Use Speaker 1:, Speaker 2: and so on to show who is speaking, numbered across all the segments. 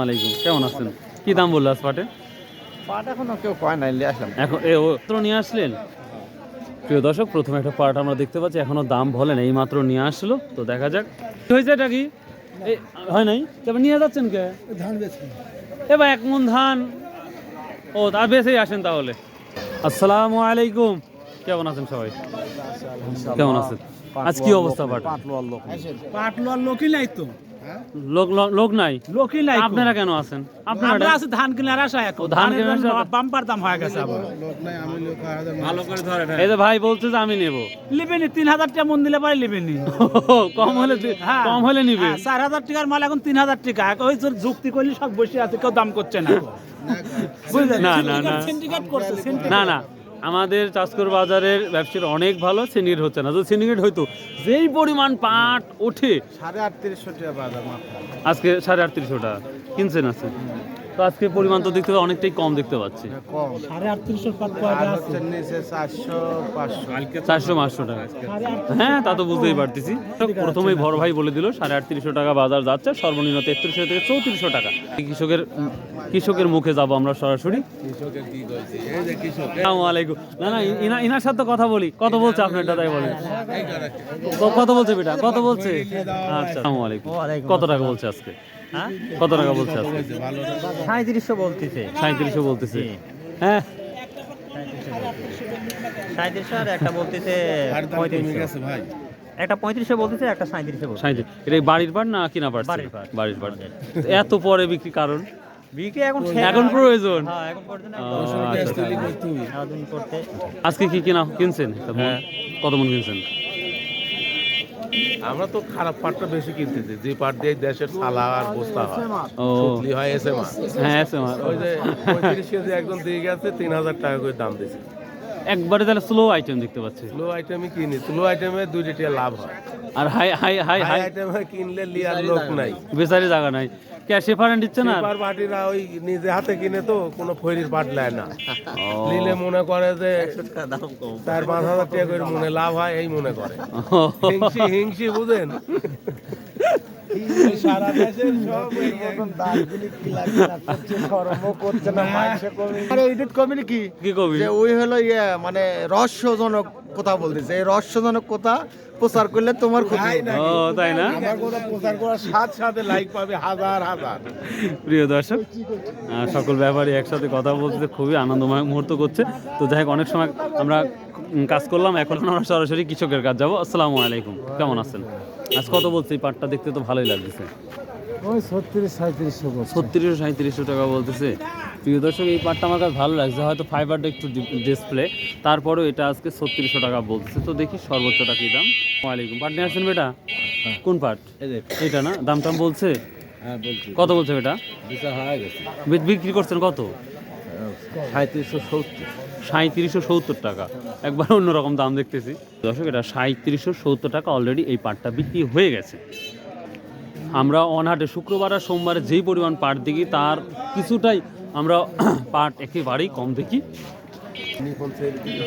Speaker 1: আলাইকুম কেমন আছেন? কি দাম বলল আজ পাটে
Speaker 2: পাট এখনও কেউ কয় নাই নিয়ে আসলাম।
Speaker 1: এখন এ ও মাত্র নিয়ে আসলেন? প্রিয় দর্শক প্রথমে একটা পাট আমরা দেখতে পাচ্ছি এখনও দাম বলেন এই মাত্র নিয়ে আসলো। তো দেখা যাক। কি হয়েছে এটা কি? হয় নাই? তারপর নিয়ে যাচ্ছেন কে?
Speaker 2: ধান বেচবো।
Speaker 1: এবার এক মন ধান। ও তার বেশি আসেন তাহলে। আসসালামু আলাইকুম। কেমন আছেন সবাই? কেমন আছেন? আজ কি অবস্থা পাট লোক।
Speaker 3: পাট লোয়ার লোকই নাই তো।
Speaker 1: লোক লোক- লোক নাই।
Speaker 3: লোকই নাই
Speaker 1: আপনারা কেন আছেন? আপনারা
Speaker 3: আছে ধান কেনার আশা এখন।
Speaker 1: ধান
Speaker 3: ধানের
Speaker 1: কেনার
Speaker 3: বাম্পার দাম হয়ে গেছে আবার।
Speaker 1: এই যে ভাই বলছে যে আমি নেব।
Speaker 3: লিবেনি তিন হাজার টাকা মন দিলে পারে লিবেনি
Speaker 1: কম হলে
Speaker 3: হ্যাঁ।
Speaker 1: কম হলে নিবে।
Speaker 3: হ্যাঁ, চার হাজার টাকার মাল এখন তিন হাজার টাকা। ওই যুক্তি করলে সব বসে আছে কেউ দাম করছে না। বুঝলেন?
Speaker 1: না, না, না।
Speaker 3: সিন্ডিকেট করছে syndicate।
Speaker 1: না না। আমাদের চাষকর বাজারের ব্যবসার অনেক ভালো সিন্ডিকেট হচ্ছে না। যদি সিন্ডিকেট হইতো যেই পরিমাণ পাট ওঠে
Speaker 2: সাড়ে আটত্রিশশো টাকা বাজার
Speaker 1: আজকে সাড়ে আটত্রিশশো টাকা। কিনছেন আছে তো আজকে পরিমাণ তো দেখতে অনেকটাই কম দেখতে পাচ্ছি।
Speaker 2: কম।
Speaker 3: সাড়ে আটত্রিশশো
Speaker 2: নিচে চারশো পাঁচশো।
Speaker 1: চারশো পাঁচশো টাকা। হ্যাঁ তা তো বুঝতেই পারতেছি। প্রথমেই বড় ভাই বলে দিল সাড়ে আটত্রিশশো টাকা বাজার যাচ্ছে সর্বনিম্ন তেত্রিশশো থেকে চৌত্রিশশো টাকা। কৃষকের কৃষকের মুখে যাব আমরা সরাসরি। আলাইকুম। না না ইনা ইনার সাথে কথা বলি। কত বলছে আপনার দাদাই বলেন। কত বলছে বেটা? কত বলছে? আচ্ছা আসসালামু আলাইকুম। কত টাকা বলছে আজকে? কত টাকা বলছে
Speaker 4: সাঁত্রিশশো বলতেছে।
Speaker 1: সাঁত্রিশশো বলতেছে। হ্যাঁ?
Speaker 4: সাঁত্রিশশো আর একটা বলতেছে পঁয়ত্রিশশো। একটা পঁয়ত্রিশশো বলতেছে একটা সাঁত্রিশশো বলতেছে।
Speaker 1: সাঁত্রিশ এটা বাড়ির পাট না কিনা পাট
Speaker 4: বাড়ির পাট।
Speaker 1: বাড়ির পাট এত পরে বিক্রি কারণ?
Speaker 4: বিক্রি এখন
Speaker 1: এখন প্রয়োজন।
Speaker 4: হ্যাঁ এখন
Speaker 1: আচ্ছা, আচ্ছা।
Speaker 4: করতে
Speaker 1: আজকে কি কিনা কিনছেন? কত মন কিনছেন?
Speaker 5: আমরা তো খারাপ পাটটা বেশি কিনতেছি। যে পাট দিয়ে দেশের সালা আর বস্তা হয়। সুতলি হয় এসে মাছ
Speaker 1: হ্যাঁ আছে আমার।
Speaker 5: ওই যে পঁয়ত্রিশ কেজি একজন দিয়ে গেছে তিন হাজার টাকা করে দাম দিয়েছে।
Speaker 1: একবারে তাহলে স্লো আইটেম দেখতে পাচ্ছি।
Speaker 5: স্লো আইটেমই কিনি। স্লো আইটেমে দুই টাকা লাভ হয়।
Speaker 1: আর high high high
Speaker 5: high
Speaker 1: high
Speaker 5: আইটেমে কিনলে লিয়ার লোক নাই
Speaker 1: বেচারে জায়গা নাই। কে সেফারেন্ট দিচ্ছে না?
Speaker 5: পেপার পার্টিরা ওই নিজে হাতে কিনে তো কোনো ফৈরির পাট নেয় না। নিলে মনে করে যে চার পাঁচ হাজার টাকা করে মনে লাভ হয়, এই মনে করে। হিংসি বুঝেন?
Speaker 2: সারা দেশের সব এই মতন দামগুলি কি করছে কর্ম করছে না মাইসে কমি আরে এডিট কমিনি কি
Speaker 1: কি কবি?
Speaker 2: যে ওই হলো ইয়ে মানে রহস্যজনক কথা বলতেছে। এই রহস্যজনক কথা প্রচার করলে তোমার ক্ষতি
Speaker 1: ও তাই না?
Speaker 5: আমার কথা প্রচার করার সাথে সাথে লাইক পাবে হাজার হাজার।
Speaker 1: প্রিয় দর্শক সকল ব্যাপারী একসাথে কথা বলতে খুবই আনন্দময় মুহূর্ত করছে। তো যাই হোক অনেক সময় আমরা কাজ করলাম এখন আমরা সরাসরি কৃষকের কাজ যাব। আসসালামু আলাইকুম কেমন আছেন? আজ কত বলছে পাটটা দেখতে তো ভালোই লাগতেছে।
Speaker 2: ওই ছত্রিশ সাঁত্রিশশো
Speaker 1: ছত্রিশশো সাঁত্রিশশো টাকা বলতেছে। প্রিয় দর্শক এই পাটটা আমার কাছে ভালো লাগছে হয়তো ফাইবারটা একটু ডিসপ্লে তারপরেও এটা আজকে ছত্রিশশো টাকা বলতেছে। তো দেখি সর্বোচ্চটা কি দাম? ওয়ালাইকুম পাট নিয়ে আসছেন বেটা? কোন পাট? এটা না? দাম টাম বলছে?
Speaker 2: হ্যাঁ
Speaker 1: কত বলছে বেটা?
Speaker 2: হয়ে
Speaker 1: বিক্রি করছেন কত?
Speaker 2: সাঁত্রিশশো সত্তর।
Speaker 1: সাঁত্রিশশো সত্তর টাকা। একবার অন্যরকম দাম দেখতেছি। দর্শক এটা সাঁত্রিশশো সত্তর টাকা অলরেডি এই পাটটা বিক্রি হয়ে গেছে। আমরা অনহাটে শুক্রবার আর সোমবারে যেই পরিমাণ পাট দেখি তার কিছুটাই আমরা পাট একেবারেই কম দেখি।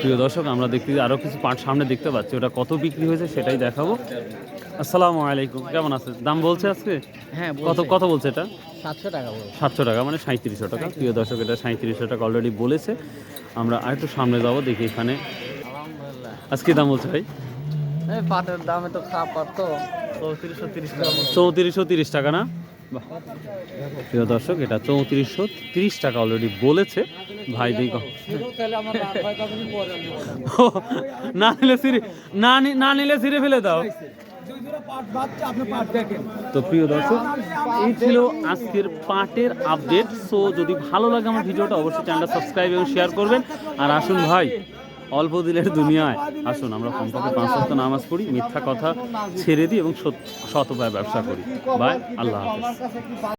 Speaker 1: প্রিয় দর্শক আমরা দেখতে আরও কিছু পাট সামনে দেখতে পাচ্ছি। ওটা কত বিক্রি হয়েছে সেটাই দেখাবো। আসসালামু আলাইকুম। কেমন আছে দাম বলছে আজকে?
Speaker 4: হ্যাঁ
Speaker 1: কত কত বলছে এটা?
Speaker 4: সাতশো টাকা
Speaker 1: সাতশো টাকা মানে সাঁত্রিশশো টাকা। প্রিয় দর্শক এটা সাঁত্রিশশো টাকা অলরেডি বলেছে। আমরা আরেকটু সামনে যাব দেখি এখানে। আজকে দাম বলছে ভাই?
Speaker 4: পাটের দামে তো। চৌত্রিশশো তিরিশ টাকা
Speaker 1: চৌত্রিশশো তিরিশ টাকা না? প্রিয় দর্শক এটা চৌত্রিশশো তিরিশ টাকা অলরেডি বলেছে। ভাই দিই না নিলে সিঁড়ি না নিলে সিঁড়ে ফেলে দাও। তো প্রিয় দর্শক, এই ছিল আজকের পাটের আপডেট। সো যদি ভালো লাগে আমার ভিডিওটা, অবশ্যই চ্যানেলটা সাবস্ক্রাইব এবং শেয়ার করবেন। আর আসুন ভাই, অল্প দিনের দুনিয়ায় আসুন, আমরা কমপক্ষে পাঁচ সপ্তাহ নামাজ পড়ি, মিথ্যা কথা ছেড়ে দিই এবং সৎ- সতপায় ব্যবসা করি। বাই, আল্লাহ হাফেজ।